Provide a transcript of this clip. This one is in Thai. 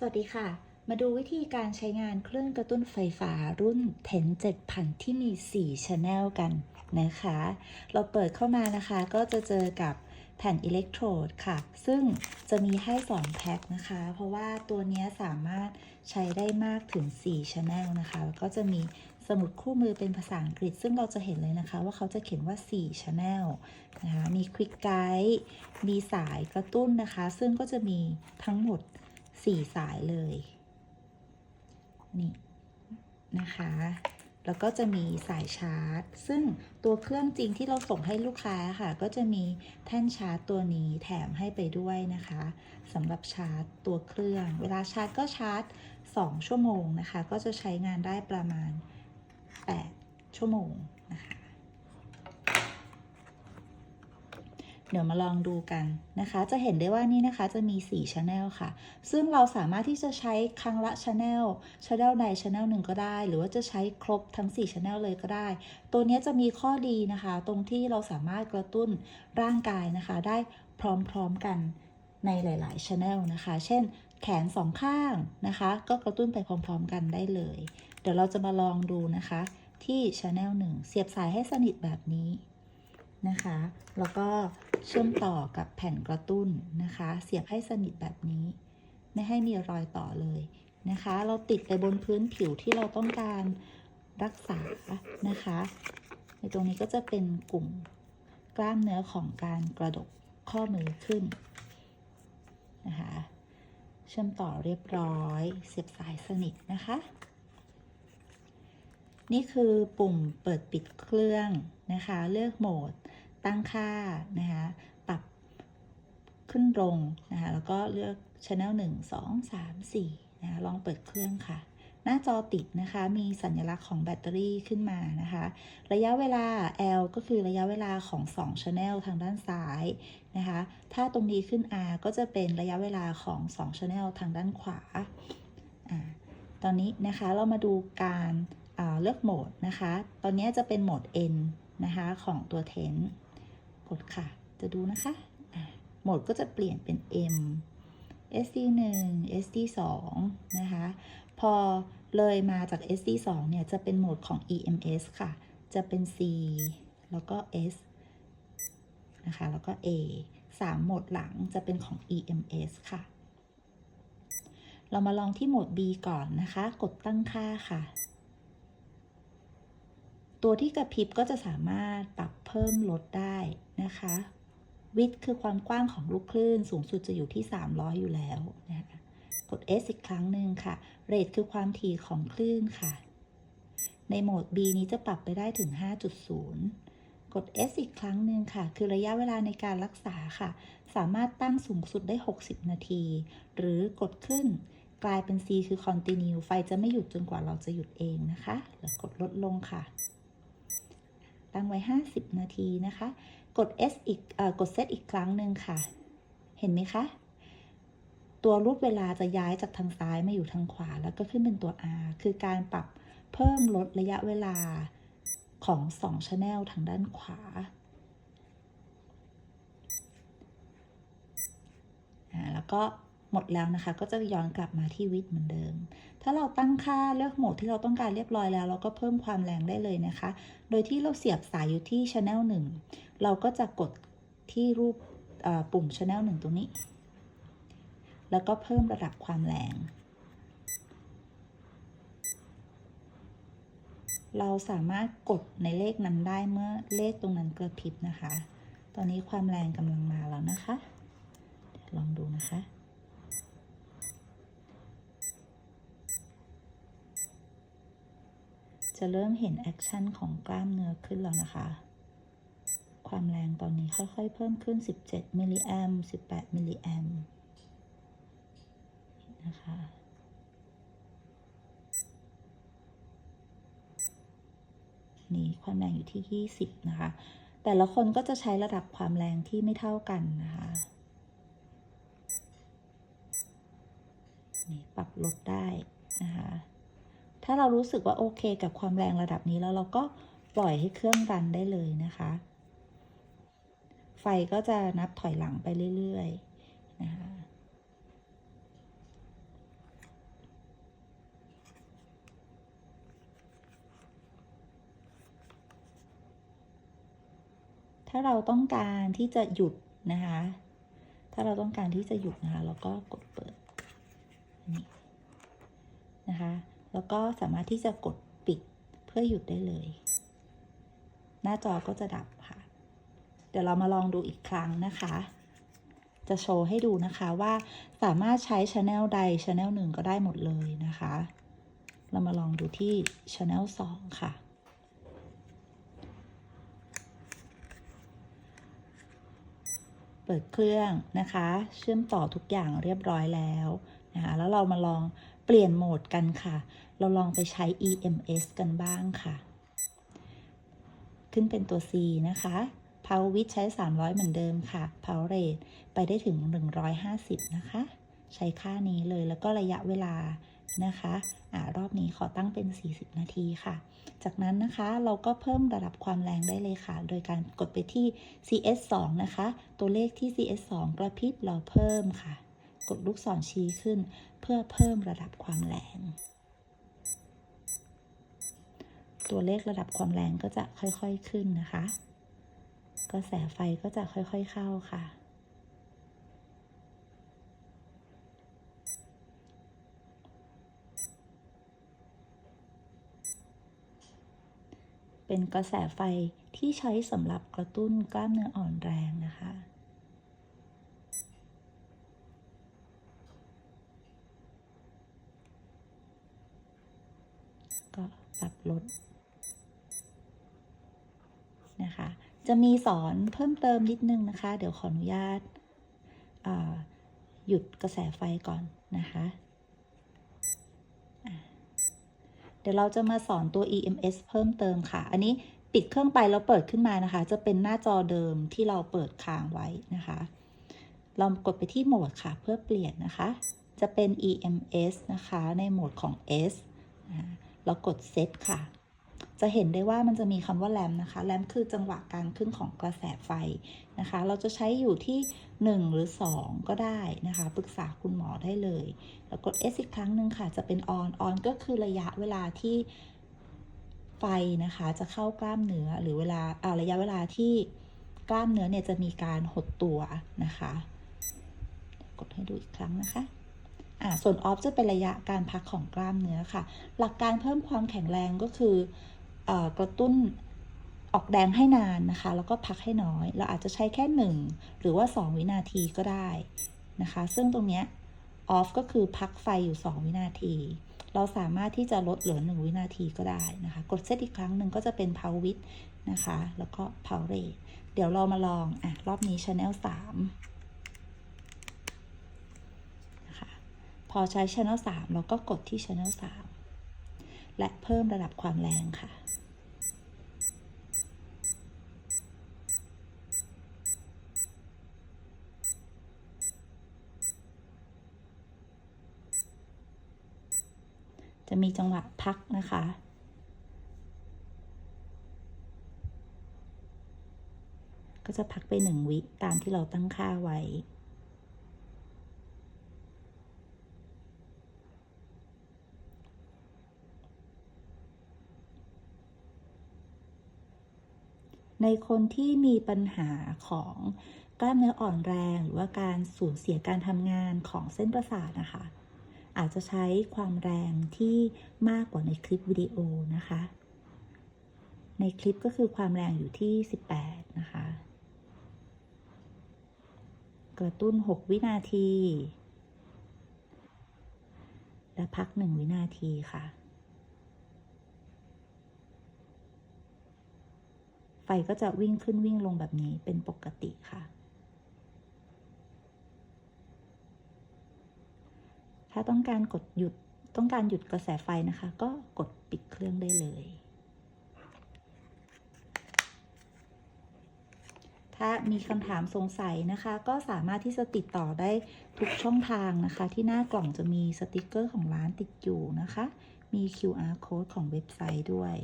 สวัสดีค่ะ มาดูวิธีการใช้งานเครื่องกระตุ้นไฟฟ้ารุ่น TEN 7000 ที่มี 4 Channel กันนะคะ เราเปิดเข้ามานะคะก็จะเจอกับแผ่นอิเล็กโทรดค่ะ ซึ่งจะมีให้ 2 แพ็คนะคะ เพราะว่าตัวนี้สามารถใช้ได้มากถึง 4 Channel นะคะ แล้วก็จะมีสมุดคู่มือเป็นภาษาอังกฤษ ซึ่งเราจะเห็นเลยนะคะ ว่าเขาจะเขียนว่า 4 Channel นะคะ มี Quick Guide มีสายกระตุ้นนะคะ ซึ่งก็จะมีทั้งหมด 4สายเลย นี่นะคะ แล้วก็จะมีสายชาร์จ ซึ่งตัวเครื่องจริงที่เราส่งให้ลูกค้าค่ะ ก็จะมีแท่นชาร์จตัวนี้แถมให้ไปด้วยนะคะสำหรับชาร์จตัวเครื่อง เวลาชาร์จก็ชาร์จ 2 ชั่วโมงนะคะ ก็จะใช้งานได้ประมาณ 8 ชั่วโมงนะคะ เดี๋ยวมาลองดูกันนะคะ จะเห็นได้ว่านี่นะคะจะมี4 Channel ค่ะ ซึ่งเราสามารถที่จะใช้ครั้งละ Channel Channel ใด Channel หนึ่งก็ได้ หรือว่าจะใช้ครบทั้ง 4 Channel เลยก็ได้ ตัวนี้จะมีข้อดีนะคะ ตรงที่เราสามารถกระตุ้นร่างกายนะคะ ได้พร้อมๆกันในหลาย ๆ Channel นะคะ เช่น แขนสองข้างนะคะ ก็กระตุ้นไปพร้อม ๆ กันได้เลย เดี๋ยวเราจะมาลองดูนะคะ ที่ Channel 1 เสียบสายให้สนิทแบบนี้นะคะ แล้วก็ เชื่อมต่อกับแผ่นกระตุ้นนะคะ เสียบให้สนิทแบบนี้ ไม่ให้มีรอยต่อเลยนะคะ เราติดไปบนพื้นผิวที่เราต้องการรักษานะคะ ในตรงนี้ก็จะเป็นกลุ่มกล้ามเนื้อของการกระดกข้อมือขึ้นนะคะเชื่อมต่อเรียบร้อย เสียบสายสนิทนะคะ นี่คือปุ่มเปิดปิดเครื่องนะคะ เลือกโหมด ตั้งค่านะคะปรับขึ้นลงนะคะแล้วก็เลือก Channel 1 2 3 4นะคะลองเปิดเครื่องค่ะ หน้าจอติดนะคะมีสัญลักษณ์ของแบตเตอรี่ขึ้นมานะคะ ระยะเวลา L ก็คือระยะเวลาของ 2 Channel ทางด้านซ้ายนะคะ ถ้าตรงนี้ขึ้น R ก็จะเป็นระยะเวลาของ 2 Channel ทางด้านขวาอ่าตอนนี้นะคะเรามาดูการเลือกโหมดนะคะ ตอนนี้จะเป็นโหมด N นะคะของตัวเทน กดค่ะ จะดูนะคะโหมดก็จะเปลี่ยนเป็น M SD 1 SD 2 นะคะ พอเลยมาจาก SD 2 เนี่ย จะเป็นโหมดของ EMS ค่ะ จะเป็น C แล้วก็ S นะคะ แล้วก็ A 3โหมดหลังจะเป็นของ EMS ค่ะ เรามาลองที่โหมด B ก่อนนะคะ กดตั้งค่าค่ะ ตัวที่กระพริบก็จะสามารถปรับเพิ่มลดได้นะคะ วิดคือความกว้างของลูกคลื่น สูงสุดจะอยู่ที่ 300 อยู่แล้วนะคะกด S อีกครั้งหนึ่งค่ะ เรทคือความถี่ของคลื่นค่ะ ในโหมด B นี้จะปรับไปได้ถึง 5.0 กด S อีกครั้งหนึ่งค่ะ คือระยะเวลาในการรักษาค่ะ สามารถตั้งสูงสุดได้ 60 นาที หรือกดขึ้นกลายเป็น C คือ continue ไฟจะไม่หยุดจนกว่าเราจะหยุดเองนะคะ แล้วกดลดลงค่ะ ตั้งไว้ 50 นาทีนะคะ กด S อีกอกด Set อีกครั้งหนึ่งค่ะ เห็นไหมคะ ตัวรูปเวลาจะย้ายจากทางซ้ายมาอยู่ทางขวา แล้วก็ขึ้นเป็นตัว R คือการปรับเพิ่มลดระยะเวลาของ2 Channel ทางด้านขวาแล้วก็ หมดแล้วนะคะ ก็จะย้อนกลับมาที่วิดเหมือนเดิม ถ้าเราตั้งค่าเลือกโหมดที่เราต้องการเรียบร้อยแล้ว เราก็เพิ่มความแรงได้เลยนะคะ โดยที่เราเสียบสายอยู่ที่ Channel 1 เราก็จะกดที่รูปปุ่ม Channel 1 ตรงนี้ แล้วก็เพิ่มระดับความแรง เราสามารถกดในเลขนั้นได้เมื่อเลขตรงนั้นกระพริบนะคะ ตอนนี้ความแรงกำลังมาแล้วนะคะ ลองดูนะคะ จะเริ่มเห็นแอคชั่นของกล้ามเนื้อขึ้นแล้วนะคะ ความแรงตอนนี้ค่อยๆ เพิ่มขึ้น 17มิลลิแอม18มิลลิแอมนะคะนี่ความแรงอยู่ที่ 20 นะคะ แต่ละคนก็จะใช้ระดับความแรงที่ไม่เท่ากันนะคะนี่ปรับลดได้นะคะ ถ้าเรารู้สึกว่าโอเคกับความแรงระดับนี้แล้วเราก็ปล่อยให้เครื่องรันได้เลยนะคะ ไฟก็จะนับถอยหลังไปเรื่อยๆนะคะถ้าเราต้องการที่จะหยุดนะคะ ถ้าเราต้องการที่จะหยุดนะคะ เราก็กดเปิดนี่นะคะ แล้วก็สามารถที่จะกดปิดเพื่อหยุดได้เลย หน้าจอก็จะดับค่ะ เดี๋ยวเรามาลองดูอีกครั้งนะคะ จะโชว์ให้ดูนะคะว่าสามารถใช้ช anel ใดช anel หนึ่งก็ได้หมดเลยนะคะ เรามาลองดูที่ช anel 2ค่ะเปิดเครื่องนะคะ เชื่อมต่อทุกอย่างเรียบร้อยแล้วนะคะแล้วเรามาลอง เปลี่ยนโหมดกันค่ะ เราลองไปใช้ EMS กันบ้างค่ะ ขึ้นเป็นตัว C นะคะ Power Width ใช้ 300 เหมือนเดิมค่ะ Power Rate ไปได้ถึง 150 นะคะ ใช้ค่านี้เลยแล้วก็ระยะเวลานะคะอ่ารอบนี้ขอตั้งเป็น 40 นาทีค่ะ จากนั้นนะคะเราก็เพิ่มระดับความแรงได้เลยค่ะ โดยการกดไปที่ CS 2 นะคะ ตัวเลขที่ CS 2 กระพริบเราเพิ่มค่ะ กดลูกศรชี้ขึ้น เพื่อเพิ่มระดับความแรง ตัวเลขระดับความแรงก็จะค่อยๆขึ้นนะคะ กระแสไฟก็จะค่อยๆเข้าค่ะเป็นกระแสไฟที่ใช้สำหรับกระตุ้นกล้ามเนื้ออ่อนแรงนะคะ ก็ปรับลดนะคะ จะมีสอนเพิ่มเติมนิดนึงนะคะ เดี๋ยวขออนุญาตาหยุดกระแสไฟก่อนนะคะเดี๋ยวเราจะมาสอนตัว EMS เพิ่มเติมค่ะ อันนี้ปิดเครื่องไปแล้วเปิดขึ้นมานะคะ จะเป็นหน้าจอเดิมที่เราเปิดค้างไว้นะคะ เรากดไปที่โหมดค่ะ เพื่อเปลี่ยนนะคะ จะเป็น EMS นะคะ ในโหมดของ S อ่า เรากด Set ค่ะ จะเห็นได้ว่ามันจะมีคำว่าแรมนะคะแรมคือจังหวะการขึ้นของกระแสไฟนะคะ เราจะใช้อยู่ที่ 1 หรือ 2 ก็ได้นะคะ ปรึกษาคุณหมอได้เลย แล้วกด S อีกครั้งหนึ่งค่ะ จะเป็น on on ก็คือระยะเวลาที่ไฟนะคะ จะเข้ากล้ามเนื้อหรือเวลาอ่าระยะเวลาที่กล้ามเนื้อเนี่ยจะมีการหดตัวนะคะ กดให้ดูอีกครั้งนะคะ อ่าส่วนออฟจะเป็นระยะการพักของกล้ามเนื้อค่ะ หลักการเพิ่มความแข็งแรงก็คืออกระตุ้นออกแรงให้นานนะคะ แล้วก็พักให้น้อย เราอาจจะใช้แค่ 1 หรือว่า 2 วินาทีก็ได้นะคะ ซึ่งตรงเนี้ยออฟก็คือพักไฟอยู่ 2 วินาที เราสามารถที่จะลดเหลือ 1 วินาทีก็ได้นะคะ กดเซตอีกครั้งหนึ่งก็จะเป็น power width นะคะ แล้วก็ power rate เดี๋ยวเรามาลองอะรอบนี้ channel 3 พอใช้ Channel 3 เราก็กดที่ Channel 3 และเพิ่มระดับความแรงค่ะ จะมีจังหวะพักนะคะก็จะพักไปหนึ่งวิตามที่เราตั้งค่าไว้ ในคนที่มีปัญหาของกล้ามเนื้ออ่อนแรง หรือว่าการสูญเสียการทำงานของเส้นประสาทนะคะ อาจจะใช้ความแรงที่มากกว่าในคลิปวิดีโอนะคะ ในคลิปก็คือความแรงอยู่ที่ 18 นะคะ กระตุ้น 6 วินาที และพัก 1 วินาทีค่ะ ไฟก็จะวิ่งขึ้นวิ่งลงแบบนี้เป็นปกติค่ะ ถ้าต้องการกดหยุดต้องการหยุดกระแสไฟนะคะ ก็กดปิดเครื่องได้เลย ถ้ามีคำถามสงสัยนะคะ ก็สามารถที่จะติดต่อได้ทุกช่องทางนะคะ ที่หน้ากล่องจะมีสติกเกอร์ของร้านติดอยู่นะคะ มี QR code ของเว็บไซต์ด้วย